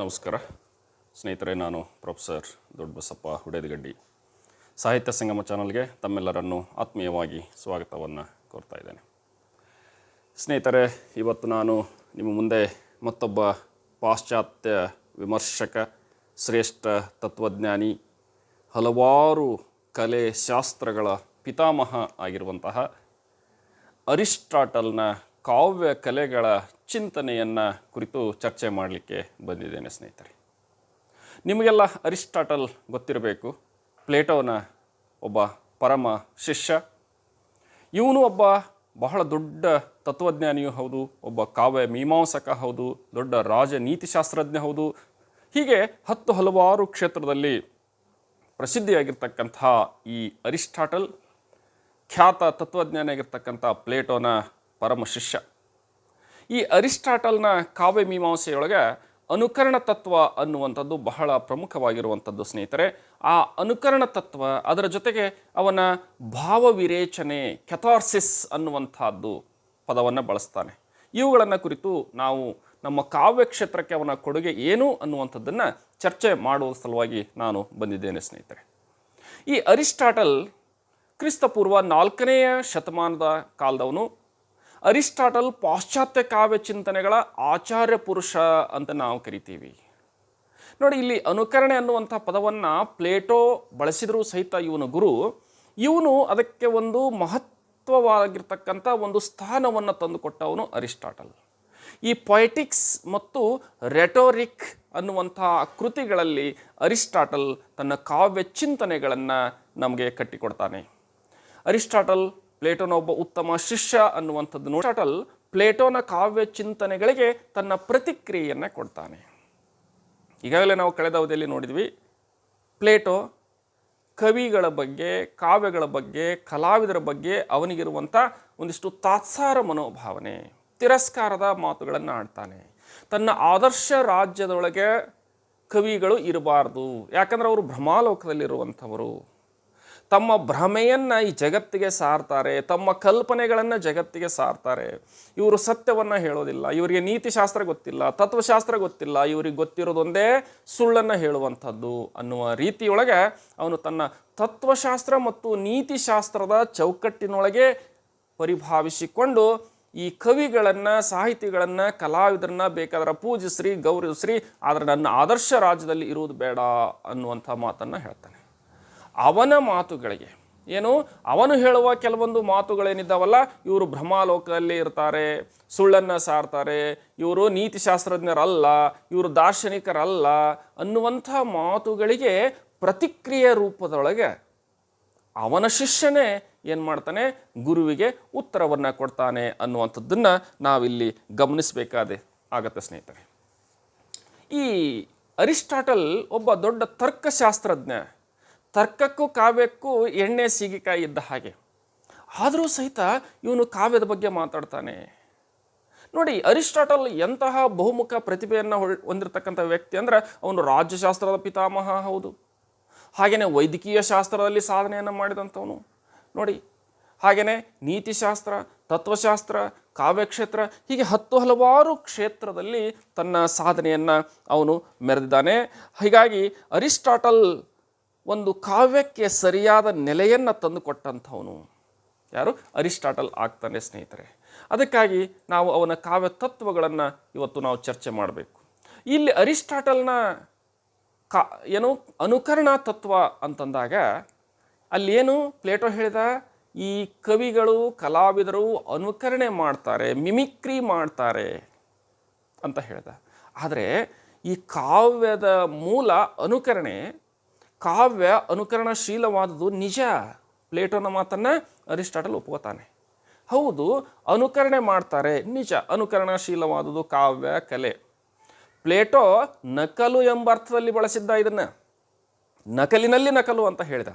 ನಮಸ್ಕಾರ. ಸ್ನೇಹಿತರೆ, ನಾನು ಪ್ರೊಫೆಸರ್ ದೊಡ್ಡಬಸಪ್ಪ ಹುಡೇದಗಡ್ಡಿ. ಸಾಹಿತ್ಯ ಸಂಗಮ ಚಾನಲ್ಗೆ ತಮ್ಮೆಲ್ಲರನ್ನು ಆತ್ಮೀಯವಾಗಿ ಸ್ವಾಗತವನ್ನು ಕೋರ್ತಾ ಇದ್ದೇನೆ. ಸ್ನೇಹಿತರೆ, ಇವತ್ತು ನಾನು ನಿಮ್ಮ ಮುಂದೆ ಮತ್ತೊಬ್ಬ ಪಾಶ್ಚಾತ್ಯ ವಿಮರ್ಶಕ, ಶ್ರೇಷ್ಠ ತತ್ವಜ್ಞಾನಿ, ಹಲವಾರು ಕಲೆ ಶಾಸ್ತ್ರಗಳ ಪಿತಾಮಹ ಆಗಿರುವಂತಹ ಅರಿಸ್ಟಾಟಲ್ನ ಕಾವ್ಯ ಕಲೆಗಳ ಚಿಂತನೆಯನ್ನು ಕುರಿತು ಚರ್ಚೆ ಮಾಡಲಿಕ್ಕೆ ಬಂದಿದ್ದೇನೆ ಸ್ನೇಹಿತರೆ. ನಿಮಗೆಲ್ಲ ಅರಿಸ್ಟಾಟಲ್ ಗೊತ್ತಿರಬೇಕು. ಪ್ಲೇಟೋನ ಒಬ್ಬ ಪರಮ ಶಿಷ್ಯ. ಇವನು ಒಬ್ಬ ಬಹಳ ದೊಡ್ಡ ತತ್ವಜ್ಞಾನಿಯೂ ಹೌದು, ಒಬ್ಬ ಕಾವ್ಯ ಮೀಮಾಂಸಕ ಹೌದು, ದೊಡ್ಡ ರಾಜನೀತಿಶಾಸ್ತ್ರಜ್ಞ ಹೌದು. ಹೀಗೆ ಹತ್ತು ಹಲವಾರು ಕ್ಷೇತ್ರದಲ್ಲಿ ಪ್ರಸಿದ್ಧಿಯಾಗಿರ್ತಕ್ಕಂಥ ಈ ಅರಿಸ್ಟಾಟಲ್, ಖ್ಯಾತ ತತ್ವಜ್ಞಾನಿಯಾಗಿರ್ತಕ್ಕಂಥ ಪ್ಲೇಟೋನ ಪರಮ ಶಿಷ್ಯ. ಈ ಅರಿಸ್ಟಾಟಲ್ನ ಕಾವ್ಯ ಮೀಮಾಂಸೆಯೊಳಗೆ ಅನುಕರಣ ತತ್ವ ಅನ್ನುವಂಥದ್ದು ಬಹಳ ಪ್ರಮುಖವಾಗಿರುವಂಥದ್ದು, ಸ್ನೇಹಿತರೆ. ಆ ಅನುಕರಣ ತತ್ವ ಅದರ ಜೊತೆಗೆ ಅವನ ಭಾವವಿರೇಚನೆ, ಕೆಥಾರ್ಸಿಸ್ ಅನ್ನುವಂಥದ್ದು ಪದವನ್ನು ಬಳಸ್ತಾನೆ. ಇವುಗಳನ್ನು ಕುರಿತು ನಾವು ನಮ್ಮ ಕಾವ್ಯ ಕ್ಷೇತ್ರಕ್ಕೆ ಅವನ ಕೊಡುಗೆ ಏನು ಅನ್ನುವಂಥದ್ದನ್ನು ಚರ್ಚೆ ಮಾಡುವ ಸಲುವಾಗಿ ನಾನು ಬಂದಿದ್ದೇನೆ, ಸ್ನೇಹಿತರೆ. ಈ ಅರಿಸ್ಟಾಟಲ್ ಕ್ರಿಸ್ತಪೂರ್ವ ನಾಲ್ಕನೆಯ ಶತಮಾನದ ಕಾಲದವನು ಅರಿಸ್ಟಾಟಲ್ ಪಾಶ್ಚಾತ್ಯ ಕಾವ್ಯ ಚಿಂತನೆಗಳ ಆಚಾರ್ಯ ಪುರುಷ ಅಂತ ನಾವು ಕರಿತೀವಿ. ನೋಡಿ, ಇಲ್ಲಿ ಅನುಕರಣೆ ಅನ್ನುವಂಥ ಪದವನ್ನು ಪ್ಲೇಟೋ ಬಳಸಿದರೂ ಸಹಿತ ಇವನು ಗುರು. ಇವನು ಅದಕ್ಕೆ ಒಂದು ಮಹತ್ವವಾಗಿರ್ತಕ್ಕಂಥ ಒಂದು ಸ್ಥಾನವನ್ನು ತಂದುಕೊಟ್ಟವನು ಅರಿಸ್ಟಾಟಲ್. ಈ ಪೊಯಟಿಕ್ಸ್ ಮತ್ತು ರೆಟೋರಿಕ್ ಅನ್ನುವಂಥ ಕೃತಿಗಳಲ್ಲಿ ಅರಿಸ್ಟಾಟಲ್ ತನ್ನ ಕಾವ್ಯ ಚಿಂತನೆಗಳನ್ನು ನಮಗೆ ಕಟ್ಟಿಕೊಡ್ತಾನೆ. ಅರಿಸ್ಟಾಟಲ್ ಪ್ಲೇಟೋನ ಒಬ್ಬ ಉತ್ತಮ ಶಿಷ್ಯ ಅನ್ನುವಂಥದ್ದು ನೋಟಲ್ ಪ್ಲೇಟೋನ ಕಾವ್ಯ ಚಿಂತನೆಗಳಿಗೆ ತನ್ನ ಪ್ರತಿಕ್ರಿಯೆಯನ್ನು ಕೊಡ್ತಾನೆ. ಈಗಾಗಲೇ ನಾವು ಕಳೆದ ಅವಧಿಯಲ್ಲಿ ನೋಡಿದ್ವಿ, ಪ್ಲೇಟೋ ಕವಿಗಳ ಬಗ್ಗೆ, ಕಾವ್ಯಗಳ ಬಗ್ಗೆ, ಕಲಾವಿದರ ಬಗ್ಗೆ ಅವನಿಗಿರುವಂಥ ಒಂದಿಷ್ಟು ತಾತ್ಸಾರ ಮನೋಭಾವನೆ, ತಿರಸ್ಕಾರದ ಮಾತುಗಳನ್ನು ಆಡ್ತಾನೆ. ತನ್ನ ಆದರ್ಶ ರಾಜ್ಯದೊಳಗೆ ಕವಿಗಳು ಇರಬಾರ್ದು. ಯಾಕಂದ್ರೆ ಅವರು ಭ್ರಮಾಲೋಕದಲ್ಲಿರುವಂಥವರು ತಮ್ಮ ಭ್ರಮೆಯನ್ನು ಈ ಜಗತ್ತಿಗೆ ಸಾರ್ತಾರೆ, ತಮ್ಮ ಕಲ್ಪನೆಗಳನ್ನು ಜಗತ್ತಿಗೆ ಸಾರ್ತಾರೆ. ಇವರು ಸತ್ಯವನ್ನು ಹೇಳೋದಿಲ್ಲ, ಇವರಿಗೆ ನೀತಿಶಾಸ್ತ್ರ ಗೊತ್ತಿಲ್ಲ, ತತ್ವಶಾಸ್ತ್ರ ಗೊತ್ತಿಲ್ಲ, ಇವರಿಗೆ ಗೊತ್ತಿರೋದೊಂದೇ ಸುಳ್ಳನ್ನು ಹೇಳುವಂಥದ್ದು ಅನ್ನುವ ರೀತಿಯೊಳಗೆ ಅವನು ತನ್ನ ತತ್ವಶಾಸ್ತ್ರ ಮತ್ತು ನೀತಿಶಾಸ್ತ್ರದ ಚೌಕಟ್ಟಿನೊಳಗೆ ಪರಿಭಾವಿಸಿಕೊಂಡು ಈ ಕವಿಗಳನ್ನು, ಸಾಹಿತಿಗಳನ್ನು, ಕಲಾವಿದರನ್ನ ಬೇಕಾದ್ರೆ ಪೂಜಿಸ್ರಿ ಗೌರವಿಸ್ರಿ ಆದರೆ ನನ್ನ ಆದರ್ಶ ರಾಜ್ಯದಲ್ಲಿ ಇರುವುದು ಬೇಡ ಅನ್ನುವಂಥ ಮಾತನ್ನು ಹೇಳ್ತಾನೆ. ಅವನ ಮಾತುಗಳಿಗೆ. ಏನು? ಅವನು ಹೇಳುವ ಕೆಲವೊಂದು ಮಾತುಗಳೇನಿದ್ದಾವಲ್ಲ, ಇವರು ಭ್ರಮಾಲೋಕದಲ್ಲಿ ಇರ್ತಾರೆ, ಸುಳ್ಳನ್ನು ಸಾರ್ತಾರೆ, ಇವರು ನೀತಿಶಾಸ್ತ್ರಜ್ಞರಲ್ಲ, ಇವರು ದಾರ್ಶನಿಕರಲ್ಲ ಅನ್ನುವಂಥ ಮಾತುಗಳಿಗೆ ಪ್ರತಿಕ್ರಿಯೆ ರೂಪದೊಳಗೆ ಅವನ ಶಿಷ್ಯನೇ ಏನು ಮಾಡ್ತಾನೆ? ಗುರುವಿಗೆ ಉತ್ತರವನ್ನು ಕೊಡ್ತಾನೆ ಅನ್ನುವಂಥದ್ದನ್ನು ನಾವಿಲ್ಲಿ ಗಮನಿಸಬೇಕಾದೆ. ಆಗತ್ತೆ ಸ್ನೇಹಿತರೆ. ಈ ಅರಿಸ್ಟಾಟಲ್ ಒಬ್ಬ ದೊಡ್ಡ ತರ್ಕಶಾಸ್ತ್ರಜ್ಞ ತರ್ಕಕ್ಕೂ ಕಾವ್ಯಕ್ಕೂ ಎಣ್ಣೆ ಸೀಗಿಕಾಯಿ ಇದ್ದ ಹಾಗೆ. ಆದರೂ ಸಹಿತ ಇವನು ಕಾವ್ಯದ ಬಗ್ಗೆ ಮಾತಾಡ್ತಾನೆ. ನೋಡಿ, ಅರಿಸ್ಟಾಟಲ್ ಎಂತಹ ಬಹುಮುಖ ಪ್ರತಿಭೆಯನ್ನು ಹೊಂದಿರತಕ್ಕಂಥ ವ್ಯಕ್ತಿ ಅಂದ್ರೆ ಅವನು ರಾಜ್ಯಶಾಸ್ತ್ರದ ಪಿತಾಮಹ, ಹೌದು. ಹಾಗೆಯೇ ವೈದ್ಯಕೀಯ ಶಾಸ್ತ್ರದಲ್ಲಿ ಸಾಧನೆಯನ್ನು ಮಾಡಿದಂಥವನು. ನೋಡಿ ಹಾಗೆಯೇ ನೀತಿಶಾಸ್ತ್ರ, ತತ್ವಶಾಸ್ತ್ರ, ಕಾವ್ಯಕ್ಷೇತ್ರ, ಹೀಗೆ ಹತ್ತು ಹಲವಾರು ಕ್ಷೇತ್ರದಲ್ಲಿ ತನ್ನ ಸಾಧನೆಯನ್ನು ಅವನು ಮೆರೆದಿದ್ದಾನೆ. ಹೀಗಾಗಿ ಅರಿಸ್ಟಾಟಲ್ ಒಂದು ಕಾವ್ಯಕ್ಕೆ ಸರಿಯಾದ ನೆಲೆಯನ್ನು ತಂದುಕೊಟ್ಟಂಥವನು ಯಾರು? ಅರಿಸ್ಟಾಟಲ್ ಆಗ್ತಾನೆ ಸ್ನೇಹಿತರೆ. ಅದಕ್ಕಾಗಿ ನಾವು ಅವನ ಕಾವ್ಯ ತತ್ವಗಳನ್ನು ಇವತ್ತು ನಾವು ಚರ್ಚೆ ಮಾಡಬೇಕು. ಇಲ್ಲಿ ಅರಿಸ್ಟಾಟಲ್ನ ಕಾ, ಏನು ಅನುಕರಣ ತತ್ವ ಅಂತಂದಾಗ ಅಲ್ಲಿ ಏನು ಪ್ಲೇಟೋ ಹೇಳಿದ? ಈ ಕವಿಗಳು, ಕಲಾವಿದರು ಅನುಕರಣೆ ಮಾಡ್ತಾರೆ, ಮಿಮಿಕ್ರಿ ಮಾಡ್ತಾರೆ ಅಂತ ಹೇಳಿದ. ಆದರೆ ಈ ಕಾವ್ಯದ ಮೂಲ ಅನುಕರಣೆ ಕಾವ್ಯ ಅನುಕರಣಶೀಲವಾದುದು ನಿಜ. ಪ್ಲೇಟೋನ ಮಾತನ್ನು ಅರಿಸ್ಟಾಟಲ್ ಒಪ್ಕೋತಾನೆ. ಹೌದು, ಅನುಕರಣೆ ಮಾಡ್ತಾರೆ. ನಿಜ ಅನುಕರಣಶೀಲವಾದುದು ಕಾವ್ಯ, ಕಲೆ. ಪ್ಲೇಟೋ ನಕಲು ಎಂಬ ಅರ್ಥದಲ್ಲಿ ಬಳಸಿದ್ದ ಇದನ್ನು. ನಕಲಿನಲ್ಲಿ ನಕಲು ಅಂತ ಹೇಳಿದ.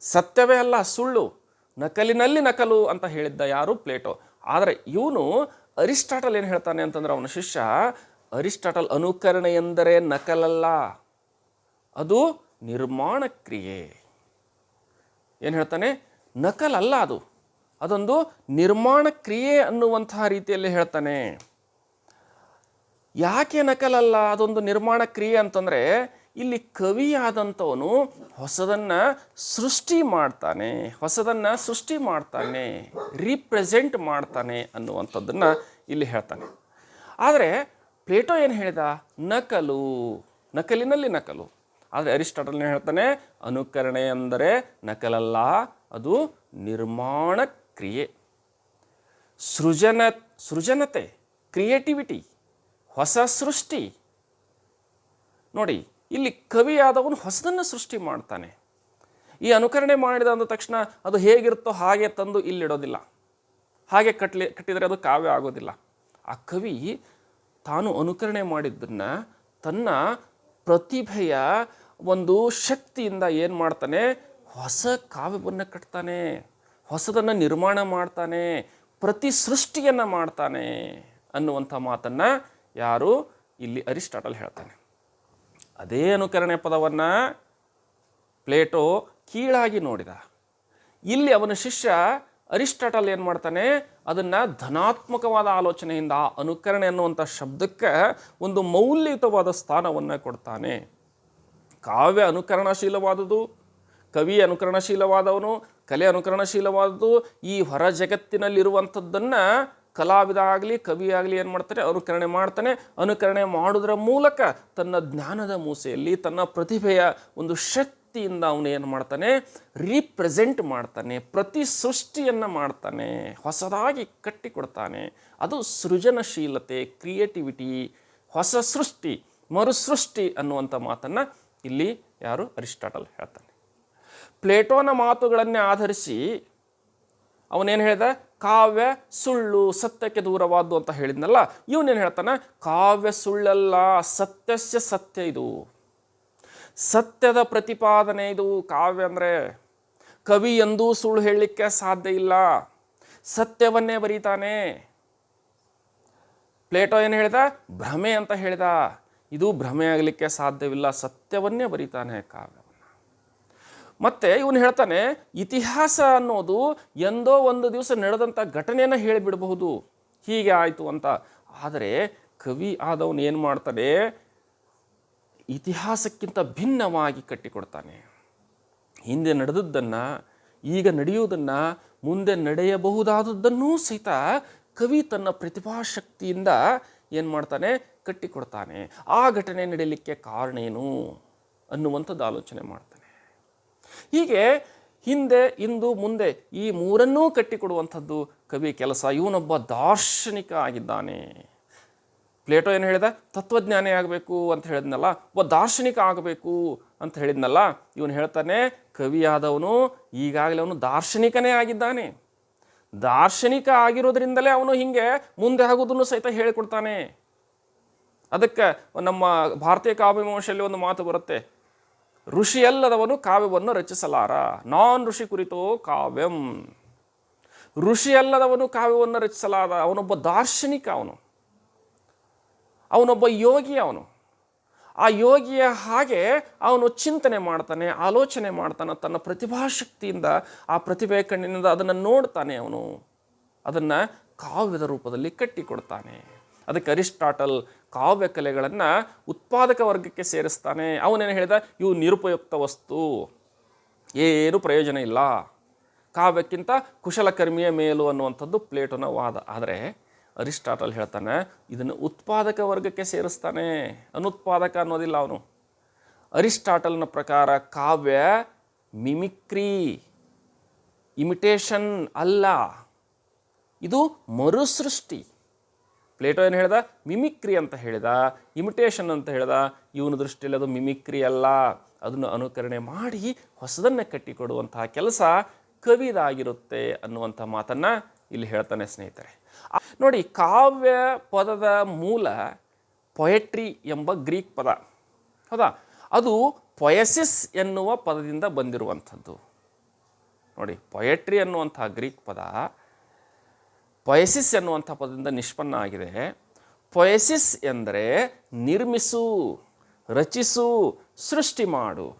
ಸತ್ಯವೇ ಅಲ್ಲ, ಸುಳ್ಳು. ನಕಲಿನಲ್ಲಿ ನಕಲು ಅಂತ ಹೇಳಿದ್ದ ಯಾರು? ಪ್ಲೇಟೋ. ಆದರೆ ಇವನು ಅರಿಸ್ಟಾಟಲ್ ಏನು ಹೇಳ್ತಾನೆ ಅಂತಂದ್ರೆ ಅವನ ಶಿಷ್ಯ, ಅರಿಸ್ಟಾಟಲ್ ಅನುಕರಣೆ ಎಂದರೆ ನಕಲಲ್ಲ. ಅದು ನಿರ್ಮಾಣ ಕ್ರಿಯೆ. ಏನು ಹೇಳ್ತಾನೆ? ನಕಲಲ್ಲ ಅದು. ಅದೊಂದು ನಿರ್ಮಾಣ ಕ್ರಿಯೆ ಅನ್ನುವಂತಹ ರೀತಿಯಲ್ಲಿ ಹೇಳ್ತಾನೆ. ಯಾಕೆ ನಕಲಲ್ಲ? ಅದೊಂದು ನಿರ್ಮಾಣ ಕ್ರಿಯೆ ಅಂತಂದರೆ ಇಲ್ಲಿ ಕವಿಯಾದಂಥವನು ಹೊಸದನ್ನು ಸೃಷ್ಟಿ ಮಾಡ್ತಾನೆ. ಹೊಸದನ್ನು ಸೃಷ್ಟಿ ಮಾಡ್ತಾನೆ. ರೀಪ್ರೆಸೆಂಟ್ ಮಾಡ್ತಾನೆ ಅನ್ನುವಂಥದ್ದನ್ನು ಇಲ್ಲಿ ಹೇಳ್ತಾನೆ. ಆದರೆ ಪ್ಲೇಟೋ ಏನು ಹೇಳಿದ? ನಕಲು. ನಕಲಿನಲ್ಲಿ ನಕಲು. ಆದರೆ ಅರಿಸ್ಟಾಟಲ್ ಹೇಳ್ತಾನೆ, ಅನುಕರಣೆ ಅಂದರೆ ನಕಲಲ್ಲ, ಅದು ನಿರ್ಮಾಣ ಕ್ರಿಯೆ. ಸೃಜನ, ಸೃಜನತೆ, ಕ್ರಿಯೇಟಿವಿಟಿ, ಹೊಸ ಸೃಷ್ಟಿ. ನೋಡಿ, ಇಲ್ಲಿ ಕವಿಯಾದವನು ಹೊಸದನ್ನು ಸೃಷ್ಟಿ ಮಾಡ್ತಾನೆ. ಈ ಅನುಕರಣೆ ಮಾಡಿದ ಅಂದ ತಕ್ಷಣ ಅದು ಹೇಗಿರುತ್ತೋ ಹಾಗೆ ತಂದು ಇಲ್ಲಿಡೋದಿಲ್ಲ. ಹಾಗೆ ಕಟ್ಲಿ, ಕಟ್ಟಿದರೆ ಅದು ಕಾವ್ಯ ಆಗೋದಿಲ್ಲ. ಆ ಕವಿ ತಾನು ಅನುಕರಣೆ ಮಾಡಿದ್ದನ್ನು ತನ್ನ ಪ್ರತಿಭೆಯ ಒಂದು ಶಕ್ತಿಯಿಂದ ಏನು ಮಾಡ್ತಾನೆ? ಹೊಸ ಕಾವ್ಯವನ್ನು ಕಟ್ತಾನೆ. ಹೊಸದನ್ನು ನಿರ್ಮಾಣ ಮಾಡ್ತಾನೆ. ಪ್ರತಿ ಸೃಷ್ಟಿಯನ್ನು ಮಾಡ್ತಾನೆ ಅನ್ನುವಂಥ ಮಾತನ್ನು ಯಾರು ಇಲ್ಲಿ ಅರಿಸ್ಟಾಟಲ್ ಹೇಳ್ತಾನೆ. ಅದೇ ಅನುಕರಣೆ ಪದವನ್ನು ಪ್ಲೇಟೋ ಕೀಳಾಗಿ ನೋಡಿದ. ಇಲ್ಲಿ ಅವನ ಶಿಷ್ಯ ಅರಿಸ್ಟಾಟಲ್ ಏನು ಮಾಡ್ತಾನೆ? ಅದನ್ನು ಧನಾತ್ಮಕವಾದ ಆಲೋಚನೆಯಿಂದ ಅನುಕರಣೆ ಅನ್ನುವಂಥ ಶಬ್ದಕ್ಕೆ ಒಂದು ಮೌಲ್ಯಯುತವಾದ ಸ್ಥಾನವನ್ನು ಕೊಡ್ತಾನೆ. ಕಾವ್ಯ ಅನುಕರಣಶೀಲವಾದುದು ಕವಿ ಅನುಕರಣಶೀಲವಾದವನು, ಕಲೆ ಅನುಕರಣಶೀಲವಾದದ್ದು, ಈ ಹೊರ ಜಗತ್ತಿನಲ್ಲಿರುವಂಥದ್ದನ್ನು ಕಲಾವಿದ ಆಗಲಿ, ಕವಿ ಆಗಲಿ ಏನು ಮಾಡ್ತಾನೆ? ಅನುಕರಣೆ ಮಾಡ್ತಾನೆ. ಅನುಕರಣೆ ಮಾಡುವುದರ ಮೂಲಕ ತನ್ನ ಜ್ಞಾನದ ಮೂಸೆಯಲ್ಲಿ, ತನ್ನ ಪ್ರತಿಭೆಯ ಒಂದು ಶಕ್ತಿಯಿಂದ ಅವನು ಏನು ಮಾಡ್ತಾನೆ? ರೀಪ್ರೆಸೆಂಟ್ ಮಾಡ್ತಾನೆ ಪ್ರತಿ ಸೃಷ್ಟಿಯನ್ನು ಮಾಡ್ತಾನೆ, ಹೊಸದಾಗಿ ಕಟ್ಟಿಕೊಡ್ತಾನೆ. ಅದು ಸೃಜನಶೀಲತೆ ಕ್ರಿಯೇಟಿವಿಟಿ ಹೊಸ ಸೃಷ್ಟಿ, ಮರುಸೃಷ್ಟಿ ಅನ್ನುವಂಥ ಮಾತನ್ನು ಇಲ್ಲಿ ಯಾರು? ಅರಿಸ್ಟಾಟಲ್ ಹೇಳ್ತಾನೆ. ಪ್ಲೇಟೋನ ಮಾತುಗಳನ್ನೇ ಆಧರಿಸಿ ಅವನೇನು ಹೇಳಿದ? ಕಾವ್ಯ ಸುಳ್ಳು ಸತ್ಯಕ್ಕೆ ದೂರವಾದ್ದು ಅಂತ ಹೇಳಿದ್ನಲ್ಲ, ಇವನೇನು ಹೇಳ್ತಾನೆ? ಕಾವ್ಯ ಸುಳ್ಳಲ್ಲ, ಸತ್ಯಸ್ಯ ಸತ್ಯ ಇದು. ಸತ್ಯದ ಪ್ರತಿಪಾದನೆ ಇದು. ಕಾವ್ಯ ಅಂದರೆ ಕವಿ ಎಂದೂ ಸುಳ್ಳು ಹೇಳಲಿಕ್ಕೆ ಸಾಧ್ಯ ಇಲ್ಲ. ಸತ್ಯವನ್ನೇ ಬರೀತಾನೆ. ಪ್ಲೇಟೋ ಏನು ಹೇಳಿದ? ಭ್ರಮೆ ಅಂತ ಹೇಳಿದ. ಇದು ಭ್ರಮೆ ಆಗಲಿಕ್ಕೆ ಸಾಧ್ಯವಿಲ್ಲ, ಸತ್ಯವನ್ನೇ ಬರೀತಾನೆ ಕಾವ್ಯವನ್ನು. ಮತ್ತೆ ಇವನು ಹೇಳ್ತಾನೆ, ಇತಿಹಾಸ ಅನ್ನೋದು ಎಂದೋ ಒಂದು ದಿವಸ ನಡೆದಂಥ ಘಟನೆಯನ್ನು ಹೇಳಿಬಿಡಬಹುದು. ಹೀಗೆ ಆಯಿತು ಅಂತ. ಆದರೆ ಕವಿ ಆದವನು ಏನು ಮಾಡ್ತಾನೆ? ಇತಿಹಾಸಕ್ಕಿಂತ ಭಿನ್ನವಾಗಿ ಕಟ್ಟಿಕೊಡ್ತಾನೆ. ಹಿಂದೆ ನಡೆದದ್ದನ್ನು, ಈಗ ನಡೆಯುವುದನ್ನು, ಮುಂದೆ ನಡೆಯಬಹುದಾದದ್ದನ್ನೂ ಸಹಿತ ಕವಿ ತನ್ನ ಪ್ರತಿಭಾಶಕ್ತಿಯಿಂದ ಏನು ಮಾಡ್ತಾನೆ? ಕಟ್ಟಿಕೊಡ್ತಾನೆ ಆ ಘಟನೆ ನಡೀಲಿಕ್ಕೆ ಕಾರಣ ಏನು ಅನ್ನುವಂಥದ್ದು ಆಲೋಚನೆ ಮಾಡ್ತಾನೆ. ಹೀಗೆ ಹಿಂದೆ, ಇಂದು, ಮುಂದೆ ಈ ಮೂರನ್ನೂ ಕಟ್ಟಿಕೊಡುವಂಥದ್ದು ಕವಿ ಕೆಲಸ. ಇವನೊಬ್ಬ ದಾರ್ಶನಿಕ ಆಗಿದ್ದಾನೆ. ಪ್ಲೇಟೋ ಏನು ಹೇಳಿದ? ತತ್ವಜ್ಞಾನಿ ಆಗಬೇಕು ಅಂತ ಹೇಳಿದ್ನಲ್ಲ. ಒಬ್ಬ ದಾರ್ಶನಿಕ ಆಗಬೇಕು ಅಂತ ಹೇಳಿದ್ನಲ್ಲ. ಇವನು ಹೇಳ್ತಾನೆ, ಕವಿಯಾದವನು ಈಗಾಗಲೇ ಅವನು ದಾರ್ಶನಿಕನೇ ಆಗಿದ್ದಾನೆ. ದಾರ್ಶನಿಕ ಆಗಿರೋದ್ರಿಂದಲೇ ಅವನು ಹಿಂಗೆ ಮುಂದೆ ಆಗೋದನ್ನು ಸಹಿತ ಹೇಳಿಕೊಡ್ತಾನೆ. ಅದಕ್ಕೆ ನಮ್ಮ ಭಾರತೀಯ ಕಾವ್ಯಮೀಮಾಂಸೆಯಲ್ಲಿ ಒಂದು ಮಾತು ಬರುತ್ತೆ. ಋಷಿಯಲ್ಲದವನು ಕಾವ್ಯವನ್ನು ರಚಿಸಲಾರ. ನಾನ್ ಋಷಿ ಕುರಿತು ಕಾವ್ಯಂ. ಋಷಿಯಲ್ಲದವನು ಕಾವ್ಯವನ್ನು ರಚಿಸಲಾರ ಅವನೊಬ್ಬ ದಾರ್ಶನಿಕ ಅವನು. ಅವನೊಬ್ಬ ಯೋಗಿ ಅವನು. ಆ ಯೋಗಿಯ ಹಾಗೆ ಅವನು ಚಿಂತನೆ ಮಾಡ್ತಾನೆ, ಆಲೋಚನೆ ಮಾಡ್ತಾನೆ, ತನ್ನ ಪ್ರತಿಭಾಶಕ್ತಿಯಿಂದ ಆ ಪ್ರತಿಭೆ ಕಣ್ಣಿನಿಂದ ಅದನ್ನು ನೋಡ್ತಾನೆ ಅವನು. ಅದನ್ನು ಕಾವ್ಯದ ರೂಪದಲ್ಲಿ ಕಟ್ಟಿಕೊಡ್ತಾನೆ. ಅದಕ್ಕೆ ಅರಿಸ್ಟಾಟಲ್ ಕಾವ್ಯ ಕಲೆಗಳನ್ನು ಉತ್ಪಾದಕ ವರ್ಗಕ್ಕೆ ಸೇರಿಸ್ತಾನೆ. ಅವನೇನು ಹೇಳಿದ? ಇವು ನಿರುಪಯುಕ್ತ ವಸ್ತು. ಏನು ಪ್ರಯೋಜನ ಇಲ್ಲ. ಕಾವ್ಯಕ್ಕಿಂತ ಕುಶಲಕರ್ಮಿಯ ಮೇಲು ಅನ್ನುವಂಥದ್ದು ಪ್ಲೇಟೋನ ವಾದ. ಆದರೆ ಅರಿಸ್ಟಾಟಲ್ ಹೇಳ್ತಾನೆ, ಇದನ್ನು ಉತ್ಪಾದಕ ವರ್ಗಕ್ಕೆ ಸೇರಿಸ್ತಾನೆ. ಅನುತ್ಪಾದಕ ಅನ್ನೋದಿಲ್ಲ ಅವನು. ಅರಿಸ್ಟಾಟಲ್ನ ಪ್ರಕಾರ ಕಾವ್ಯ ಮಿಮಿಕ್ರಿ, ಇಮಿಟೇಷನ್ ಅಲ್ಲ. ಇದು ಮರುಸೃಷ್ಟಿ. ಪ್ಲೇಟೋ ಏನು ಹೇಳ್ದ? ಮಿಮಿಕ್ರಿ ಅಂತ ಹೇಳಿದ, ಇಮಿಟೇಷನ್ ಅಂತ ಹೇಳ್ದ, ಇವನ ದೃಷ್ಟಿಯಲ್ಲಿ ಅದು ಮಿಮಿಕ್ರಿ ಅಲ್ಲ. ಅದನ್ನು ಅನುಕರಣೆ ಮಾಡಿ ಹೊಸದನ್ನು ಕಟ್ಟಿಕೊಡುವಂತಹ ಕೆಲಸ ಕವಿದಾಗಿರುತ್ತೆ ಅನ್ನುವಂಥ ಮಾತನ್ನು ಇಲ್ಲಿ ಹೇಳ್ತಾನೆ ಸ್ನೇಹಿತರೆ. ನೋಡಿ, ಕಾವ್ಯ ಪದದ ಮೂಲ ಪೊಯೆಟ್ರಿ ಎಂಬ ಗ್ರೀಕ್ ಪದ. ಹೌದಾ? ಅದು ಪೊಯಸಿಸ್ ಎನ್ನುವ ಪದದಿಂದ ಬಂದಿರುವಂಥದ್ದು. ನೋಡಿ ಪೊಯೆಟ್ರಿ ಅನ್ನುವಂಥ ಗ್ರೀಕ್ ಪದ ಪೊಯಸಿಸ್ ಎನ್ನುವಂಥ ಪದದಿಂದ ನಿಷ್ಪನ್ನ ಆಗಿದೆ. ಪೊಯಸಿಸ್ ಎಂದರೆ ನಿರ್ಮಿಸು, ರಚಿಸು, ಸೃಷ್ಟಿ ಮಾಡು.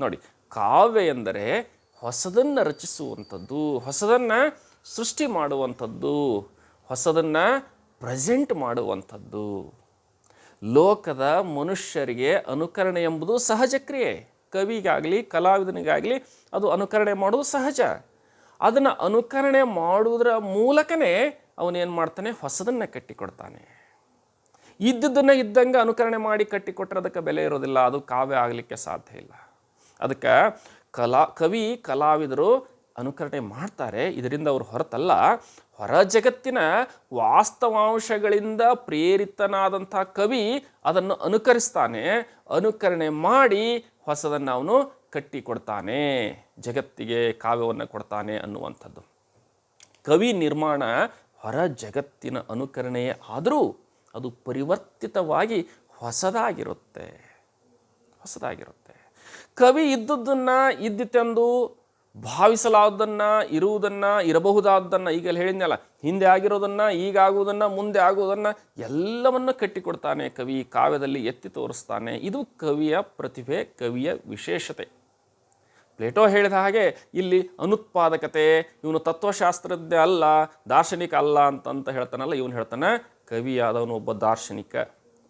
ನೋಡಿ, ಕಾವ್ಯ ಎಂದರೆ ಹೊಸದನ್ನು ರಚಿಸುವಂಥದ್ದು, ಹೊಸದನ್ನು ಸೃಷ್ಟಿ ಮಾಡುವಂಥದ್ದು. ಹೊಸದನ್ನು ಪ್ರೆಸೆಂಟ್ ಮಾಡುವಂಥದ್ದು. ಲೋಕದ ಮನುಷ್ಯರಿಗೆ ಅನುಕರಣೆ ಎಂಬುದು ಸಹಜ ಕ್ರಿಯೆ. ಕವಿಗಾಗಲಿ, ಕಲಾವಿದನಿಗಾಗಲಿ ಅದು ಅನುಕರಣೆ ಮಾಡುವುದು ಸಹಜ. ಅದನ್ನು ಅನುಕರಣೆ ಮಾಡುವುದರ ಮೂಲಕನೇ ಅವನೇನು ಮಾಡ್ತಾನೆ? ಹೊಸದನ್ನು ಕಟ್ಟಿಕೊಡ್ತಾನೆ. ಇದ್ದದನ್ನು ಇದ್ದಂಗೆ ಅನುಕರಣೆ ಮಾಡಿ ಕಟ್ಟಿಕೊಟ್ರೆ ಅದಕ್ಕೆ ಬೆಲೆ ಇರೋದಿಲ್ಲ, ಅದು ಕಾವ್ಯ ಆಗಲಿಕ್ಕೆ ಸಾಧ್ಯ ಇಲ್ಲ. ಅದಕ್ಕೆ ಕಲಾ, ಕವಿ, ಕಲಾವಿದರು ಅನುಕರಣೆ ಮಾಡ್ತಾರೆ. ಇದರಿಂದ ಅವರು ಹೊರತಲ್ಲ. ಹೊರ ಜಗತ್ತಿನ ವಾಸ್ತವಾಂಶಗಳಿಂದ ಪ್ರೇರಿತನಾದಂಥ ಕವಿ ಅದನ್ನು ಅನುಕರಿಸ್ತಾನೆ, ಅನುಕರಣೆ ಮಾಡಿ ಹೊಸದನ್ನು ಅವನು ಕಟ್ಟಿಕೊಡ್ತಾನೆ, ಜಗತ್ತಿಗೆ ಕಾವ್ಯವನ್ನು ಕೊಡ್ತಾನೆ ಅನ್ನುವಂಥದ್ದು. ಕವಿ ನಿರ್ಮಾಣ ಹೊರ ಜಗತ್ತಿನ ಅನುಕರಣೆಯೇ ಆದರೂ ಅದು ಪರಿವರ್ತಿತವಾಗಿ ಹೊಸದಾಗಿರುತ್ತೆ ಹೊಸದಾಗಿರುತ್ತೆ. ಕವಿ ಇದ್ದದ್ದನ್ನು ಇದ್ದಿತೆಂದು ಭಾವಿಸಲಾದದನ್ನು ಇರುವುದನ್ನು, ಇರಬಹುದಾದ್ದನ್ನು ಈಗ ಹೇಳಿದ್ನಲ್ಲ, ಹಿಂದೆ ಆಗಿರೋದನ್ನು, ಈಗ ಆಗುವುದನ್ನು, ಮುಂದೆ ಆಗುವುದನ್ನು ಎಲ್ಲವನ್ನು ಕಟ್ಟಿಕೊಡ್ತಾನೆ ಕವಿ, ಕಾವ್ಯದಲ್ಲಿ ಎತ್ತಿ ತೋರಿಸ್ತಾನೆ. ಇದು ಕವಿಯ ಪ್ರತಿಭೆ, ಕವಿಯ ವಿಶೇಷತೆ. ಪ್ಲೇಟೋ ಹೇಳಿದ ಹಾಗೆ, ಇಲ್ಲಿ ಅನುತ್ಪಾದಕತೆ, ಇವನು ತತ್ವಶಾಸ್ತ್ರಜ್ಞ ಅಲ್ಲ, ದಾರ್ಶನಿಕ ಅಲ್ಲ ಅಂತಂತ ಹೇಳ್ತಾನಲ್ಲ, ಇವನು ಹೇಳ್ತಾನೆ, ಕವಿಯಾದವನು ಒಬ್ಬ ದಾರ್ಶನಿಕ,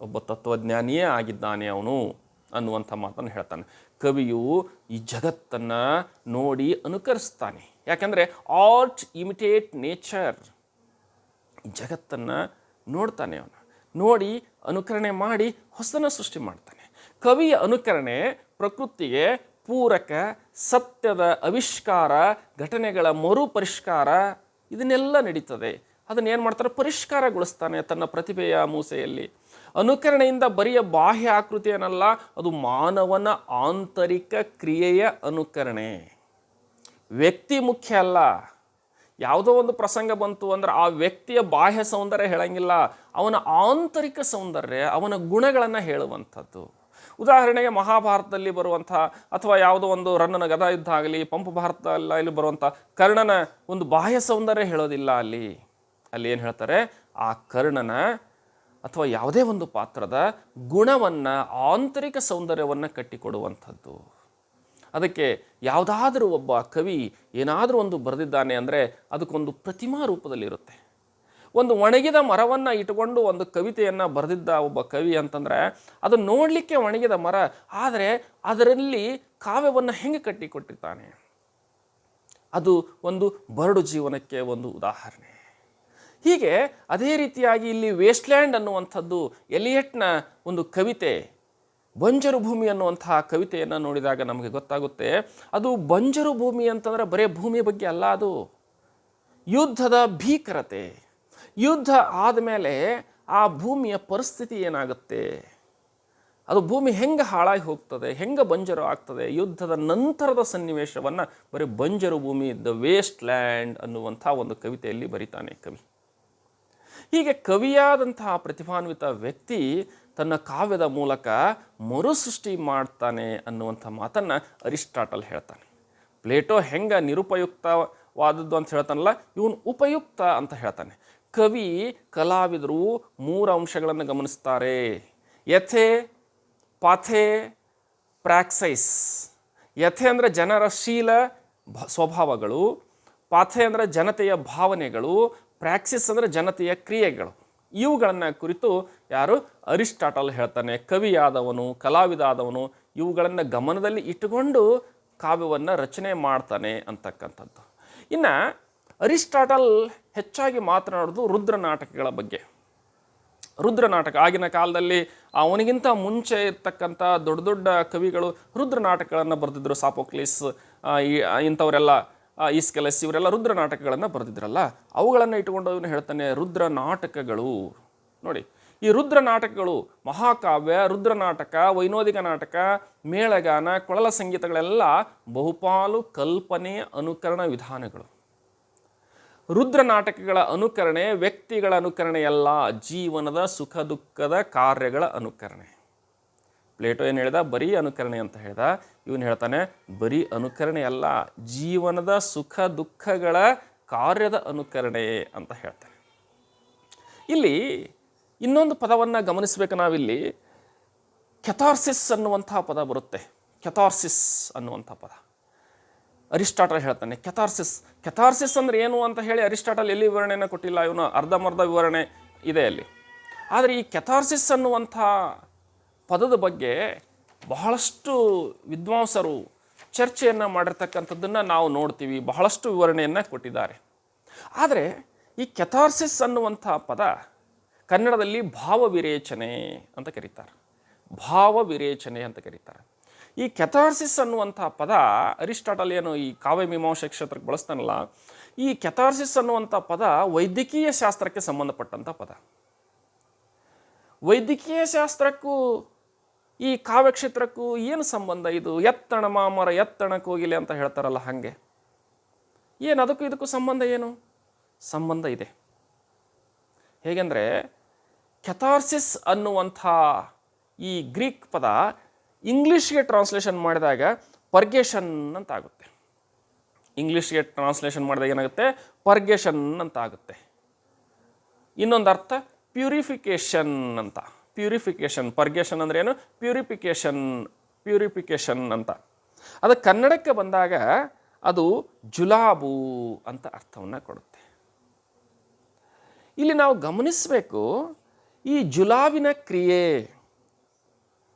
ಒಬ್ಬ ತತ್ವಜ್ಞಾನಿಯೇ ಆಗಿದ್ದಾನೆ ಅವನು. ಅನ್ನುವಂಥ ಮಾತನ್ನು ಹೇಳ್ತಾನೆ. ಕವಿಯು ಈ ಜಗತ್ತನ್ನು ನೋಡಿ ಅನುಕರಿಸ್ತಾನೆ. ಯಾಕೆಂದರೆ ಆರ್ಟ್ ಇಮಿಟೇಟ್ ನೇಚರ್. ಜಗತ್ತನ್ನು ನೋಡ್ತಾನೆ ಅವನು. ನೋಡಿ ಅನುಕರಣೆ ಮಾಡಿ ಹೊಸನ ಸೃಷ್ಟಿ ಮಾಡ್ತಾನೆ. ಕವಿಯ ಅನುಕರಣೆ ಪ್ರಕೃತಿಗೆ ಪೂರಕ ಸತ್ಯದ ಆವಿಷ್ಕಾರ, ಘಟನೆಗಳ ಮರು ಪರಿಷ್ಕಾರ ಇದನ್ನೆಲ್ಲ ನಡೀತದೆ. ಅದನ್ನು ಏನು ಮಾಡ್ತಾರೆ? ಪರಿಷ್ಕಾರಗೊಳಿಸ್ತಾನೆ ತನ್ನ ಪ್ರತಿಭೆಯ ಮೂಸೆಯಲ್ಲಿ. ಅನುಕರಣೆಯಿಂದ ಬರಿಯ ಬಾಹ್ಯ ಆಕೃತಿ ಏನಲ್ಲ ಅದು ಮಾನವನ ಆಂತರಿಕ ಕ್ರಿಯೆಯ ಅನುಕರಣೆ. ವ್ಯಕ್ತಿ ಮುಖ್ಯ ಅಲ್ಲ. ಯಾವುದೋ ಒಂದು ಪ್ರಸಂಗ ಬಂತು ಅಂದ್ರೆ ಆ ವ್ಯಕ್ತಿಯ ಬಾಹ್ಯ ಸೌಂದರ್ಯ ಹೇಳಂಗಿಲ್ಲ, ಅವನ ಆಂತರಿಕ ಸೌಂದರ್ಯ, ಅವನ ಗುಣಗಳನ್ನು ಹೇಳುವಂಥದ್ದು. ಉದಾಹರಣೆಗೆ ಮಹಾಭಾರತದಲ್ಲಿ ಬರುವಂಥ ಅಥವಾ ಯಾವುದೋ ಒಂದು ರನ್ನನ ಗದಾ ಯುದ್ಧ ಆಗಲಿ, ಪಂಪ ಭಾರತದಲ್ಲಿ ಇಲ್ಲಿ ಬರುವಂಥ ಕರ್ಣನ ಒಂದು ಬಾಹ್ಯ ಸೌಂದರ್ಯ ಹೇಳೋದಿಲ್ಲ ಅಲ್ಲಿ. ಅಲ್ಲಿ ಏನು ಹೇಳ್ತಾರೆ? ಆ ಕರ್ಣನ ಅಥವಾ ಯಾವುದೇ ಒಂದು ಪಾತ್ರದ ಗುಣವನ್ನು, ಆಂತರಿಕ ಸೌಂದರ್ಯವನ್ನು ಕಟ್ಟಿಕೊಡುವಂಥದ್ದು. ಅದಕ್ಕೆ ಯಾವುದಾದ್ರೂ ಒಬ್ಬ ಕವಿ ಏನಾದರೂ ಒಂದು ಬರೆದಿದ್ದಾನೆ ಅಂದರೆ ಅದಕ್ಕೊಂದು ಪ್ರತಿಮಾ ರೂಪದಲ್ಲಿರುತ್ತೆ. ಒಂದು ಒಣಗಿದ ಮರವನ್ನು ಇಟ್ಕೊಂಡು ಒಂದು ಕವಿತೆಯನ್ನು ಬರೆದಿದ್ದ ಒಬ್ಬ ಕವಿ ಅಂತಂದರೆ ಅದು ನೋಡಲಿಕ್ಕೆ ಒಣಗಿದ ಮರ, ಆದರೆ ಅದರಲ್ಲಿ ಕಾವ್ಯವನ್ನು ಹೆಂಗೆ ಕಟ್ಟಿಕೊಟ್ಟಿದ್ದಾನೆ? ಅದು ಒಂದು ಬರಡು ಜೀವನಕ್ಕೆ ಒಂದು ಉದಾಹರಣೆ. ಹೀಗೆ ಅದೇ ರೀತಿಯಾಗಿ ಇಲ್ಲಿ ವೇಸ್ಟ್ಲ್ಯಾಂಡ್ ಅನ್ನುವಂಥದ್ದು ಎಲಿಯಟ್ನ ಒಂದು ಕವಿತೆ ಬಂಜರು ಭೂಮಿ ಅನ್ನುವಂತಹ ಕವಿತೆಯನ್ನು ನೋಡಿದಾಗ ನಮಗೆ ಗೊತ್ತಾಗುತ್ತೆ. ಅದು ಬಂಜರು ಭೂಮಿ ಅಂತಂದರೆ ಬರೇ ಭೂಮಿ ಬಗ್ಗೆ ಅಲ್ಲ ಅದು. ಯುದ್ಧದ ಭೀಕರತೆ, ಯುದ್ಧ ಆದಮೇಲೆ ಆ ಭೂಮಿಯ ಪರಿಸ್ಥಿತಿ ಏನಾಗುತ್ತೆ? ಅದು ಭೂಮಿ ಹೆಂಗೆ ಹಾಳಾಗಿ ಹೋಗ್ತದೆ, ಹೆಂಗೆ ಬಂಜರು ಆಗ್ತದೆ? ಯುದ್ಧದ ನಂತರದ ಸನ್ನಿವೇಶವನ್ನು ಬರೀ ಬಂಜರು ಭೂಮಿ ದ ವೇಸ್ಟ್ ಲ್ಯಾಂಡ್ ಅನ್ನುವಂಥ ಒಂದು ಕವಿತೆಯಲ್ಲಿ ಬರಿತಾನೆ ಕವಿ. ಹೀಗೆ ಕವಿಯಾದಂತಹ ಪ್ರತಿಭಾನ್ವಿತ ವ್ಯಕ್ತಿ ತನ್ನ ಕಾವ್ಯದ ಮೂಲಕ ಮರುಸೃಷ್ಟಿ ಮಾಡ್ತಾನೆ ಅನ್ನುವಂಥ ಮಾತನ್ನು ಅರಿಸ್ಟಾಟಲ್ ಹೇಳ್ತಾನೆ. ಪ್ಲೇಟೋ ಹೆಂಗೆ ನಿರುಪಯುಕ್ತವಾದದ್ದು ಅಂತ ಹೇಳ್ತಾನಲ್ಲ, ಇವನು ಉಪಯುಕ್ತ ಅಂತ ಹೇಳ್ತಾನೆ. ಕವಿ, ಕಲಾವಿದರು ಮೂರು ಅಂಶಗಳನ್ನು ಗಮನಿಸ್ತಾರೆ. ಯಥೆ, ಪಾಥೆ, ಪ್ರಾಕ್ಸೈಸ್. ಯಥೆ ಅಂದರೆ ಜನರ ಶೀಲ ಸ್ವಭಾವಗಳು. ಪಾಥೆ ಅಂದರೆ ಜನತೆಯ ಭಾವನೆಗಳು. ಪ್ರಾಕ್ಸಿಸ್ ಅಂದರೆ ಜನತೆಯ ಕ್ರಿಯೆಗಳು. ಇವುಗಳನ್ನು ಕುರಿತು ಯಾರು? ಅರಿಸ್ಟಾಟಲ್ ಹೇಳ್ತಾನೆ. ಕವಿಯಾದವನು, ಕಲಾವಿದಾದವನು, ಇವುಗಳನ್ನು ಗಮನದಲ್ಲಿ ಇಟ್ಟುಕೊಂಡು ಕಾವ್ಯವನ್ನು ರಚನೆ ಮಾಡ್ತಾನೆ ಅಂತಕ್ಕಂಥದ್ದು. ಇನ್ನು ಅರಿಸ್ಟಾಟಲ್ ಹೆಚ್ಚಾಗಿ ಮಾತನಾಡೋದು ರುದ್ರ ನಾಟಕಗಳ ಬಗ್ಗೆ. ರುದ್ರ ನಾಟಕ, ಆಗಿನ ಕಾಲದಲ್ಲಿ ಅವನಿಗಿಂತ ಮುಂಚೆ ಇರ್ತಕ್ಕಂಥ ದೊಡ್ಡ ದೊಡ್ಡ ಕವಿಗಳು ರುದ್ರ ನಾಟಕಗಳನ್ನು ಬರೆದಿದ್ರು. ಸಾಪೋಕ್ಲಿಸ್ ಇಂಥವರೆಲ್ಲ ಈಸ್ಕೆಲಸ್ ಇವರೆಲ್ಲ ರುದ್ರ ನಾಟಕಗಳನ್ನು ಬರೆದಿದ್ರಲ್ಲ, ಅವುಗಳನ್ನು ಇಟ್ಟುಕೊಂಡು ಅವನು ಹೇಳ್ತಾನೆ, ರುದ್ರ ನಾಟಕಗಳು. ನೋಡಿ, ಈ ರುದ್ರ ನಾಟಕಗಳು ಮಹಾಕಾವ್ಯ, ರುದ್ರ ನಾಟಕ ವೈನೋದಿಕ ನಾಟಕ, ಮೇಳಗಾನ, ಕೊಳಲ ಸಂಗೀತಗಳೆಲ್ಲ ಬಹುಪಾಲು ಕಲ್ಪನೆ, ಅನುಕರಣ ವಿಧಾನಗಳು. ರುದ್ರ ನಾಟಕಗಳ ಅನುಕರಣೆ ವ್ಯಕ್ತಿಗಳ ಅನುಕರಣೆಯಲ್ಲ ಜೀವನದ ಸುಖ ದುಃಖದ ಕಾರ್ಯಗಳ ಅನುಕರಣೆ. ಪ್ಲೇಟೋ ಏನು ಹೇಳ್ದ? ಬರೀ ಅನುಕರಣೆ ಅಂತ ಹೇಳ್ದ. ಇವನು ಹೇಳ್ತಾನೆ, ಬರೀ ಅನುಕರಣೆ ಅಲ್ಲ, ಜೀವನದ ಸುಖ ದುಃಖಗಳ ಕಾರ್ಯದ ಅನುಕರಣೆ ಅಂತ ಹೇಳ್ತಾನೆ. ಇಲ್ಲಿ ಇನ್ನೊಂದು ಪದವನ್ನು ಗಮನಿಸಬೇಕು ನಾವಿಲ್ಲಿ. ಕೆಥಾರ್ಸಿಸ್ ಅನ್ನುವಂಥ ಪದ ಬರುತ್ತೆ. ಕೆಥಾರ್ಸಿಸ್ ಅನ್ನುವಂಥ ಪದ. ಅರಿಸ್ಟಾಟಲ್ ಹೇಳ್ತಾನೆ, ಕೆಥಾರ್ಸಿಸ್. ಕೆಥಾರ್ಸಿಸ್ ಅಂದರೆ ಏನು ಅಂತ ಹೇಳಿ ಅರಿಸ್ಟಾಟಲ್ ಎಲ್ಲಿ ವಿವರಣೆಯನ್ನು ಕೊಟ್ಟಿಲ್ಲ? ಇವನು ಅರ್ಧಮರ್ಧ ವಿವರಣೆ ಇದೆ ಅಲ್ಲಿ. ಆದರೆ ಈ ಕೆಥಾರ್ಸಿಸ್ ಅನ್ನುವಂಥ ಪದದ ಬಗ್ಗೆ ಬಹಳಷ್ಟು ವಿದ್ವಾಂಸರು ಚರ್ಚೆಯನ್ನು ಮಾಡಿರ್ತಕ್ಕಂಥದ್ದನ್ನು ನಾವು ನೋಡ್ತೀವಿ, ಬಹಳಷ್ಟು ವಿವರಣೆಯನ್ನು ಕೊಟ್ಟಿದ್ದಾರೆ. ಆದರೆ ಈ ಕೆಥಾರ್ಸಿಸ್ ಅನ್ನುವಂಥ ಪದ ಕನ್ನಡದಲ್ಲಿ ಭಾವ ವಿರೇಚನೆ ಅಂತ ಕರೀತಾರೆ. ಭಾವ ವಿರೇಚನೆ ಅಂತ ಕರೀತಾರೆ. ಈ ಕೆಥಾರ್ಸಿಸ್ ಅನ್ನುವಂಥ ಪದ ಅರಿಸ್ಟಾಟಲ್ ಏನು ಈ ಕಾವ್ಯ ಮೀಮಾಂಸೆ ಕ್ಷೇತ್ರಕ್ಕೆ ಬಳಸ್ತಾನಲ್ಲ, ಈ ಕೆಥಾರ್ಸಿಸ್ ಅನ್ನುವಂಥ ಪದ ವೈದ್ಯಕೀಯ ಶಾಸ್ತ್ರಕ್ಕೆ ಸಂಬಂಧಪಟ್ಟಂಥ ಪದ. ವೈದ್ಯಕೀಯ ಶಾಸ್ತ್ರಕ್ಕೂ ಈ ಕಾವ್ಯಕ್ಷೇತ್ರಕ್ಕೂ ಏನು ಸಂಬಂಧ ಇದು? ಎತ್ತಣ ಮಾಮರ ಎತ್ತಣ ಕೋಗಿಲೆ ಅಂತ ಹೇಳ್ತಾರಲ್ಲ ಹಾಗೆ. ಏನು ಅದಕ್ಕೂ ಇದಕ್ಕೂ ಸಂಬಂಧ ಏನು? ಸಂಬಂಧ ಇದೆ. ಹೇಗೆಂದರೆ ಕೆಥಾರ್ಸಿಸ್ ಅನ್ನುವಂಥ ಈ ಗ್ರೀಕ್ ಪದ ಇಂಗ್ಲೀಷ್ಗೆ ಟ್ರಾನ್ಸ್ಲೇಷನ್ ಮಾಡಿದಾಗ ಪರ್ಗೇಷನ್ ಅಂತ ಆಗುತ್ತೆ ಇಂಗ್ಲೀಷ್ಗೆ ಟ್ರಾನ್ಸ್ಲೇಷನ್ ಮಾಡಿದಾಗ ಏನಾಗುತ್ತೆ? ಪರ್ಗೇಷನ್ ಅಂತ ಆಗುತ್ತೆ ಇನ್ನೊಂದು ಅರ್ಥ ಪ್ಯೂರಿಫಿಕೇಷನ್ ಅಂತ. ಪ್ಯೂರಿಫಿಕೇಷನ್ ಪರ್ಗೇಷನ್ ಅಂದ್ರೆ ಏನು? ಪ್ಯೂರಿಫಿಕೇಷನ್ ಪ್ಯೂರಿಫಿಕೇಷನ್ ಅಂತ. ಅದು ಕನ್ನಡಕ್ಕೆ ಬಂದಾಗ ಅದು ಜುಲಾಬು ಅಂತ ಅರ್ಥವನ್ನು ಕೊಡುತ್ತೆ. ಇಲ್ಲಿ ನಾವು ಗಮನಿಸಬೇಕು, ಈ ಜುಲಾಬಿನ ಕ್ರಿಯೆ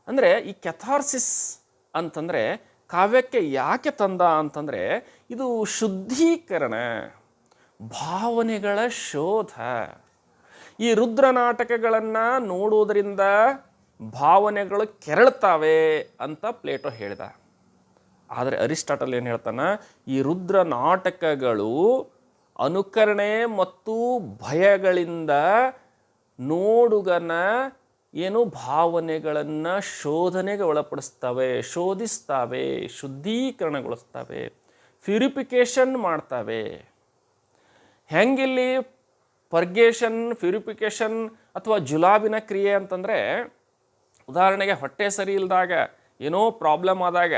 ಅಂದರೆ ಈ ಕೆಥಾರ್ಸಿಸ್ ಅಂತಂದರೆ ಕಾವ್ಯಕ್ಕೆ ಯಾಕೆ ತಂದ ಅಂತಂದರೆ ಇದು ಶುದ್ಧೀಕರಣ, ಭಾವನೆಗಳ ಶೋಧ. ಈ ರುದ್ರ ನಾಟಕಗಳನ್ನು ನೋಡುವುದರಿಂದ ಭಾವನೆಗಳು ಕೆರಳ್ತಾವೆ ಅಂತ ಪ್ಲೇಟೋ ಹೇಳಿದ. ಆದರೆ ಅರಿಸ್ಟಾಟಲ್ ಏನು ಹೇಳ್ತಾನೆ? ಈ ರುದ್ರ ನಾಟಕಗಳು ಅನುಕರಣೆ ಮತ್ತು ಭಯಗಳಿಂದ ನೋಡುಗನ ಏನು ಭಾವನೆಗಳನ್ನು ಶೋಧನೆಗೆ ಒಳಪಡಿಸ್ತವೆ, ಶೋಧಿಸ್ತವೆ, ಶುದ್ಧೀಕರಣಗೊಳಿಸ್ತವೆ ಪ್ಯೂರಿಫಿಕೇಶನ್ ಮಾಡ್ತವೆ. ಹೆಂಗಿಲ್ಲಿ ಪರ್ಗೇಷನ್, ಪ್ಯೂರಿಫಿಕೇಷನ್ ಅಥವಾ ಜುಲಾಬಿನ ಕ್ರಿಯೆ ಅಂತಂದರೆ ಉದಾಹರಣೆಗೆ ಹೊಟ್ಟೆ ಸರಿ ಇಲ್ಲದಾಗ ಏನೋ ಪ್ರಾಬ್ಲಮ್ ಆದಾಗ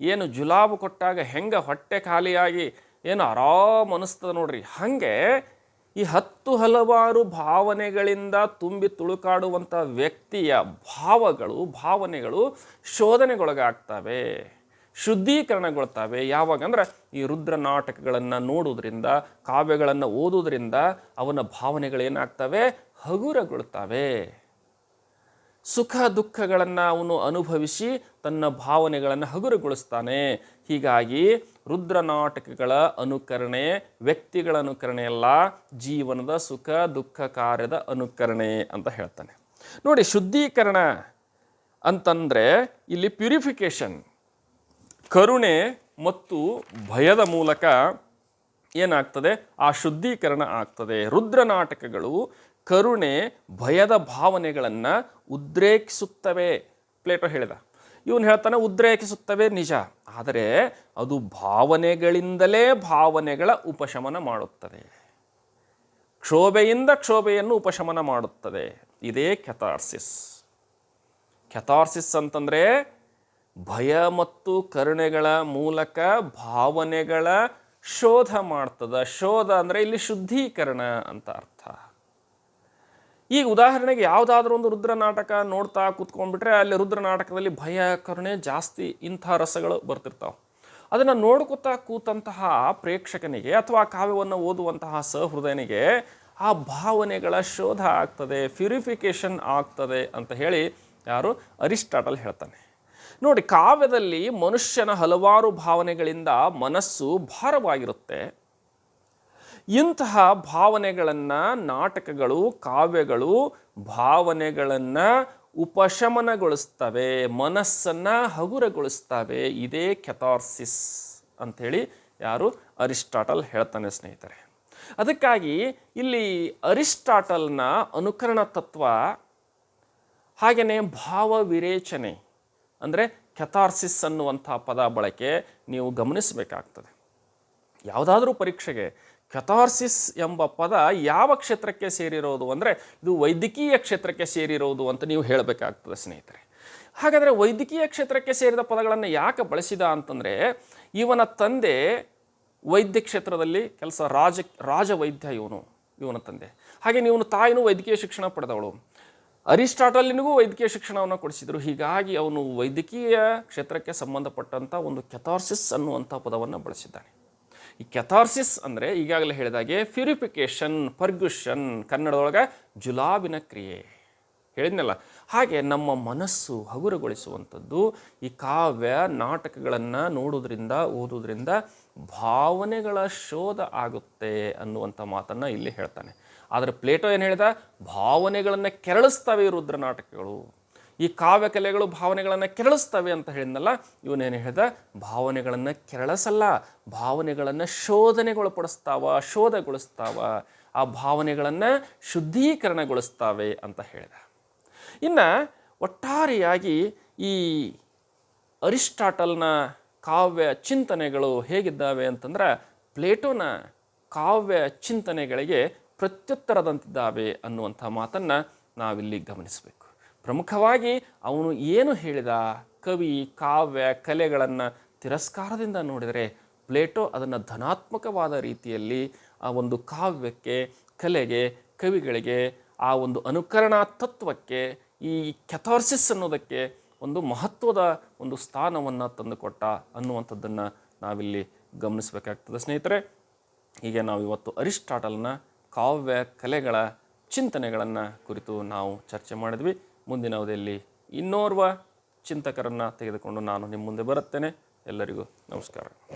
ಏನು ಜುಲಾಬು ಕೊಟ್ಟಾಗ ಹೆಂಗೆ ಹೊಟ್ಟೆ ಖಾಲಿಯಾಗಿ ಏನು ಆರಾಮ್ ಅನಿಸ್ತದೆ ನೋಡ್ರಿ. ಹಾಗೆ ಈ ಹತ್ತು ಹಲವಾರು ಭಾವನೆಗಳಿಂದ ತುಂಬಿ ತುಳುಕಾಡುವಂಥ ವ್ಯಕ್ತಿಯ ಭಾವಗಳು, ಭಾವನೆಗಳು ಶೋಧನೆಗೊಳಗಾಗ್ತವೆ. ಶುದ್ಧೀಕರಣಗೊಳ್ತವೆ. ಯಾವಾಗ? ಅಂದ್ರೆ ಈ ರುದ್ರ ನಾಟಕಗಳನ್ನು ನೋಡೋದ್ರಿಂದ, ಕಾವ್ಯಗಳನ್ನು ಓದೋದ್ರಿಂದ ಅವನ ಭಾವನೆಗಳೇನಾಗ್ತವೆ? ಹಗುರಗೊಳ್ತವೆ. ಸುಖ ದುಃಖಗಳನ್ನು ಅವನು ಅನುಭವಿಸಿ ತನ್ನ ಭಾವನೆಗಳನ್ನು ಹಗುರಗೊಳಿಸ್ತಾನೆ. ಹೀಗಾಗಿ ರುದ್ರ ನಾಟಕಗಳ ಅನುಕರಣೆ, ವ್ಯಕ್ತಿಗಳ ಅನುಕರಣೆಯಲ್ಲ ಜೀವನದ ಸುಖ ದುಃಖ ಕಾರ್ಯದ ಅನುಕರಣೆ ಅಂತ ಹೇಳ್ತಾನೆ. ನೋಡಿ, ಶುದ್ಧೀಕರಣ ಅಂತಂದರೆ ಇಲ್ಲಿ ಪ್ಯೂರಿಫಿಕೇಷನ್ ಕರುಣೆ ಮತ್ತು ಭಯದ ಮೂಲಕ ಏನಾಗ್ತದೆ? ಆ ಶುದ್ಧೀಕರಣ ಆಗ್ತದೆ. ರುದ್ರ ನಾಟಕಗಳು ಕರುಣೆ, ಭಯದ ಭಾವನೆಗಳನ್ನು ಉದ್ರೇಕಿಸುತ್ತವೆ. ಪ್ಲೇಟೋ ಹೇಳಿದ. ಇವನು ಹೇಳ್ತಾನೆ, ಉದ್ರೇಕಿಸುತ್ತವೆ ನಿಜ. ಆದರೆ ಅದು ಭಾವನೆಗಳಿಂದಲೇ ಭಾವನೆಗಳ ಉಪಶಮನ ಮಾಡುತ್ತದೆ. ಕ್ಷೋಭೆಯಿಂದ ಕ್ಷೋಭೆಯನ್ನು ಉಪಶಮನ ಮಾಡುತ್ತದೆ. ಇದೇ ಕೆಥಾರ್ಸಿಸ್. ಕೆಥಾರ್ಸಿಸ್ ಅಂತಂದರೆ ಭಯ ಮತ್ತು ಕರುಣೆಗಳ ಮೂಲಕ ಭಾವನೆಗಳ ಶೋಧ ಮಾಡ್ತದ. ಶೋಧ ಅಂದರೆ ಇಲ್ಲಿ ಶುದ್ಧೀಕರಣ ಅಂತ ಅರ್ಥ. ಈಗ ಉದಾಹರಣೆಗೆ ಯಾವುದಾದ್ರೂ ಒಂದು ರುದ್ರ ನಾಟಕ ನೋಡ್ತಾ ಕೂತ್ಕೊಂಡ್ಬಿಟ್ರೆ ಅಲ್ಲಿ ರುದ್ರ ನಾಟಕದಲ್ಲಿ ಭಯ, ಕರುಣೆ ಜಾಸ್ತಿ ಇಂಥ ರಸಗಳು ಬರ್ತಿರ್ತಾವೆ. ಅದನ್ನು ನೋಡ್ಕೊತಾ ಕೂತಂತಹ ಪ್ರೇಕ್ಷಕನಿಗೆ ಅಥವಾ ಕಾವ್ಯವನ್ನು ಓದುವಂತಹ ಸಹೃದಯನಿಗೆ ಆ ಭಾವನೆಗಳ ಶೋಧ ಆಗ್ತದೆ ಪ್ಯೂರಿಫಿಕೇಶನ್ ಆಗ್ತದೆ ಅಂತ ಹೇಳಿ ಯಾರು ಅರಿಸ್ಟಾಟಲ್ ಹೇಳ್ತಾನೆ. ನೋಡಿ, ಕಾವ್ಯದಲ್ಲಿ ಮನುಷ್ಯನ ಹಲವಾರು ಭಾವನೆಗಳಿಂದ ಮನಸ್ಸು ಭಾರವಾಗಿರುತ್ತೆ. ಇಂತಹ ಭಾವನೆಗಳನ್ನು ನಾಟಕಗಳು, ಕಾವ್ಯಗಳು ಭಾವನೆಗಳನ್ನು ಉಪಶಮನಗೊಳಿಸ್ತವೆ, ಮನಸ್ಸನ್ನು ಹಗುರಗೊಳಿಸ್ತವೆ. ಇದೇ ಕೆಥಾರ್ಸಿಸ್ ಅಂಥೇಳಿ ಯಾರು ಅರಿಸ್ಟಾಟಲ್ ಹೇಳ್ತಾನೆ ಸ್ನೇಹಿತರೆ. ಅದಕ್ಕಾಗಿ ಇಲ್ಲಿ ಅರಿಸ್ಟಾಟಲ್ನ ಅನುಕರಣ ತತ್ವ ಹಾಗೆಯೇ ಭಾವ ವಿರೇಚನೆ ಅಂದರೆ ಕೆಥಾರ್ಸಿಸ್ ಅನ್ನುವಂಥ ಪದ ಬಳಕೆ ನೀವು ಗಮನಿಸಬೇಕಾಗ್ತದೆ. ಯಾವುದಾದ್ರೂ ಪರೀಕ್ಷೆಗೆ ಕೆಥಾರ್ಸಿಸ್ ಎಂಬ ಪದ ಯಾವ ಕ್ಷೇತ್ರಕ್ಕೆ ಸೇರಿರೋದು ಅಂದರೆ ಇದು ವೈದ್ಯಕೀಯ ಕ್ಷೇತ್ರಕ್ಕೆ ಸೇರಿರೋದು ಅಂತ ನೀವು ಹೇಳಬೇಕಾಗ್ತದೆ ಸ್ನೇಹಿತರೆ. ಹಾಗಾದರೆ ವೈದ್ಯಕೀಯ ಕ್ಷೇತ್ರಕ್ಕೆ ಸೇರಿದ ಪದಗಳನ್ನು ಯಾಕೆ ಬಳಸಿದ ಅಂತಂದರೆ ಇವನ ತಂದೆ ವೈದ್ಯ ಕ್ಷೇತ್ರದಲ್ಲಿ ಕೆಲಸ ರಾಜ ರಾಜವೈದ್ಯ ಇವನು, ಇವನ ತಂದೆ. ಹಾಗೆ ನೀವನು ತಾಯಿನೂ ವೈದ್ಯಕೀಯ ಶಿಕ್ಷಣ ಪಡೆದವಳು. ಅರಿಸ್ಟಾಟಲಿನಿಗೂ ವೈದ್ಯಕೀಯ ಶಿಕ್ಷಣವನ್ನು ಕೊಡಿಸಿದರು. ಹೀಗಾಗಿ ಅವನು ವೈದ್ಯಕೀಯ ಕ್ಷೇತ್ರಕ್ಕೆ ಸಂಬಂಧಪಟ್ಟಂಥ ಒಂದು ಕೆಥಾರ್ಸಿಸ್ ಅನ್ನುವಂಥ ಪದವನ್ನು ಬಳಸಿದ್ದಾನೆ. ಈ ಕೆಥಾರ್ಸಿಸ್ ಅಂದರೆ ಈಗಾಗಲೇ ಹೇಳಿದಾಗೆ ಪ್ಯೂರಿಫಿಕೇಷನ್, ಪರ್ಗ್ಯೂಷನ್, ಕನ್ನಡದೊಳಗೆ ಜುಲಾಬಿನ ಕ್ರಿಯೆ. ಹೇಳಿದ್ನಲ್ಲ? ಹಾಗೆ ನಮ್ಮ ಮನಸ್ಸು ಹಗುರಗೊಳಿಸುವಂಥದ್ದು, ಈ ಕಾವ್ಯ, ನಾಟಕಗಳನ್ನು ನೋಡೋದ್ರಿಂದ, ಓದೋದ್ರಿಂದ ಭಾವನೆಗಳ ಶೋಧ ಆಗುತ್ತೆ ಅನ್ನುವಂಥ ಮಾತನ್ನು ಇಲ್ಲಿ ಹೇಳ್ತಾನೆ. ಆದರೆ ಪ್ಲೇಟೋ ಏನು ಹೇಳಿದ? ಭಾವನೆಗಳನ್ನು ಕೆರಳಿಸ್ತವೆ ರುದ್ರ ನಾಟಕಗಳು. ಈ ಕಾವ್ಯ ಕಲೆಗಳು ಭಾವನೆಗಳನ್ನು ಕೆರಳಿಸ್ತವೆ ಅಂತ ಹೇಳಿದ್ನಲ್ಲ ಇವನೇನು ಹೇಳಿದ? ಭಾವನೆಗಳನ್ನು ಕೆರಳಿಸಲ್ಲ, ಭಾವನೆಗಳನ್ನು ಶೋಧನೆಗೊಳಪಡಿಸ್ತಾವ, ಶೋಧಗೊಳಿಸ್ತಾವ, ಆ ಭಾವನೆಗಳನ್ನು ಶುದ್ಧೀಕರಣಗೊಳಿಸ್ತಾವೆ ಅಂತ ಹೇಳಿದ. ಇನ್ನು ಒಟ್ಟಾರೆಯಾಗಿ ಈ ಅರಿಸ್ಟಾಟಲ್ನ ಕಾವ್ಯ ಚಿಂತನೆಗಳು ಹೇಗಿದ್ದಾವೆ ಅಂತಂದ್ರೆ, ಪ್ಲೇಟೋನ ಕಾವ್ಯ ಚಿಂತನೆಗಳಿಗೆ ಪ್ರತ್ಯುತ್ತರದಂತಿದ್ದಾವೆ ಅನ್ನುವಂಥ ಮಾತನ್ನು ನಾವಿಲ್ಲಿ ಗಮನಿಸಬೇಕು. ಪ್ರಮುಖವಾಗಿ ಅವನು ಏನು ಹೇಳಿದ? ಕವಿ, ಕಾವ್ಯ, ಕಲೆಗಳನ್ನು ತಿರಸ್ಕಾರದಿಂದ ನೋಡಿದರೆ ಪ್ಲೇಟೋ ಅದನ್ನು ಧನಾತ್ಮಕವಾದ ರೀತಿಯಲ್ಲಿ ಆ ಒಂದು ಕಾವ್ಯಕ್ಕೆ, ಕಲೆಗೆ, ಕವಿಗಳಿಗೆ, ಆ ಒಂದು ಅನುಕರಣಾ ತತ್ವಕ್ಕೆ, ಈ ಕೆಥಾರ್ಸಿಸ್ ಅನ್ನೋದಕ್ಕೆ ಒಂದು ಮಹತ್ವದ ಒಂದು ಸ್ಥಾನವನ್ನು ತಂದುಕೊಟ್ಟ ಅನ್ನುವಂಥದ್ದನ್ನು ನಾವಿಲ್ಲಿ ಗಮನಿಸಬೇಕಾಗ್ತದೆ. ಸ್ನೇಹಿತರೆ ಹೀಗೆ ನಾವು ಇವತ್ತು ಅರಿಸ್ಟಾಟಲ್ನ ಕಾವ್ಯ ಕಲೆಗಳ ಚಿಂತನೆಗಳನ್ನು ಕುರಿತು ನಾವು ಚರ್ಚೆ ಮಾಡಿದ್ವಿ. ಮುಂದಿನ ಅವಧಿಯಲ್ಲಿ ಇನ್ನೋರ್ವ ಚಿಂತಕರನ್ನು ತೆಗೆದುಕೊಂಡು ನಾನು ನಿಮ್ಮ ಮುಂದೆ ಬರುತ್ತೇನೆ. ಎಲ್ಲರಿಗೂ ನಮಸ್ಕಾರ.